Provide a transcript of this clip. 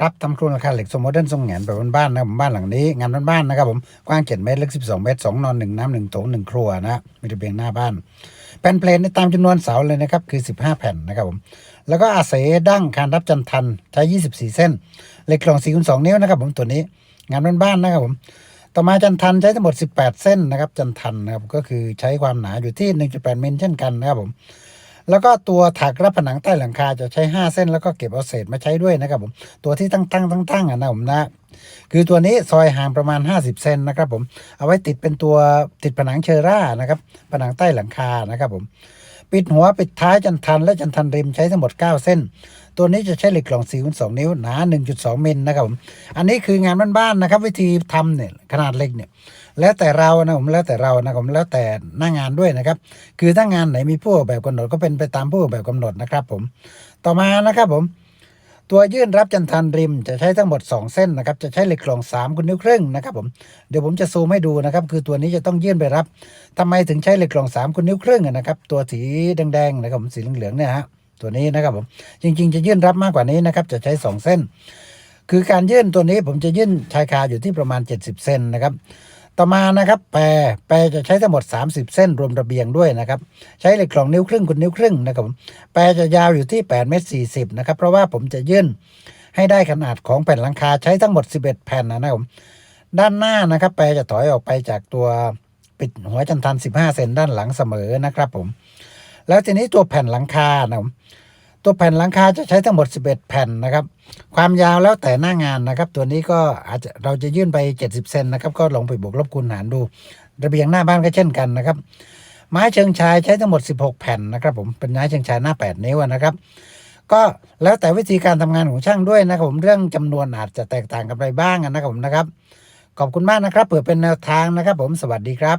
ครับทำครัวราคาเหล็กทรงโมเดิร์นทรงแหงนแบบบ้านๆนะครับผมบ้านหลังนี้ งานบ้านๆนะครับผมกว้าง 7 เมตรลึก 12 เมตร 2 นอน 1 น้ำ1โถง1 ครัวนะมีระเบียงหน้าบ้าน แผ่นเพลนในตามจำนวนเสาเลยนะครับ คือ 15 แผ่นนะครับผมแล้วก็อาศัยดั้งคานรับจันทันใช้ 24 เส้นเหล็กกล่อง4คูณ2นิ้วนะครับผมตัวนี้งานบ้านๆนะครับผมต่อมาจันทันใช้ทั้งหมด 18 เส้นนะครับจันทันนะครับก็คือใช้ความหนาอยู่ที่ 1.8มิลเช่นกันนะครับผม แล้วก็ตัวถักรับผนังใต้หลังคาจะใช้ 5 เส้น แล้วก็เก็บเอาเศษมาใช้ด้วยนะครับผมตัวที่ตั้งตั้งตั้งตั้งอะนะผมนะคือตัวนี้ซอยห่างประมาณ 50 เซนนะครับผมเอาไว้ติดเป็นตัวติดผนังเชอร่านะครับผนังใต้หลังคานะครับผม ปิดหัวปิดท้ายจันทัน และจันทันริมใช้ทั้งหมด 9 เส้น ตัวนี้จะใช้เหล็กกล่อง4คูณ2นิ้วหนา 1.2มิลนะครับผมอันนี้คืองานบ้านๆนะครับ วิธีทำเนี่ยขนาดเหล็กเนี่ยแล้วแต่เรานะผมแล้วแต่เรานะผมแล้วแต่หน้างานด้วยนะครับ คือถ้างานไหนมีผู้ออกแบบกำหนดก็เป็นไปตามผู้ออกแบบกำหนดนะครับผมต่อมานะครับผม ตัวยื่นรับจันทันริมจะใช้ทั้งหมด 2 เส้นนะครับ จะใช้เหล็กกล่อง3คุณนิ้วครึ่งนะครับผม เดี๋ยวผมจะซูมให้ดูนะครับ คือตัวนี้จะต้องยื่นไปรับทำไมถึงใช้เหล็กกล่อง3คุณนิ้วครึ่งนะครับ ตัวสีแดงๆนะครับผม สีเหลืองๆเนี่ยฮะ ตัวนี้นะครับผม จริง ๆ จะยื่นรับมากกว่านี้นะครับ จะใช้ 2 เส้น คือการยื่นตัวนี้ผมจะยื่นชายคาอยู่ที่ประมาณ 70 เซนนะครับ ต่อมานะครับ แปรแปรจะใช้ทั้งหมด 30 เส้นรวมระเบียงด้วยนะครับ ใช้เหล็กกล่องนิ้วครึ่งคุณนิ้วครึ่งนะครับ แปรจะยาวอยู่ที่8เมตร40นะครับ เพราะว่าผมจะยื่นให้ได้ขนาดของแผ่นหลังคาใช้ทั้งหมด 11 แผ่นนะครับผมด้านหน้านะครับ แปรจะถอยออกไปจากตัวปิดหัวจันทัน 15 เซนด้านหลังเสมอนะครับผม แล้วทีนี้ตัวแผ่นหลังคานะผม ตัวแผ่นหลังคาจะใช้ทั้งหมด 11 แผ่นนะครับ ความยาวแล้วแต่หน้างานนะครับ ตัวนี้ก็อาจจะเราจะยื่นไป 70 เซนนะครับ ก็ลองไปบวกลบคูณหารดู ระเบียงหน้าบ้านก็เช่นกันนะครับ ไม้เชิงชายใช้ทั้งหมด 16 แผ่นนะครับ ผมเป็นไม้เชิงชายหน้า 8 นิ้วนะครับ ก็แล้วแต่วิธีการทำงานของช่างด้วยนะครับผมเรื่องจำนวนอาจจะแตกต่างกันไปบ้างนะครับผมนะครับ ขอบคุณมากนะครับเผื่อเป็นแนวทางนะครับ ผมสวัสดีครับ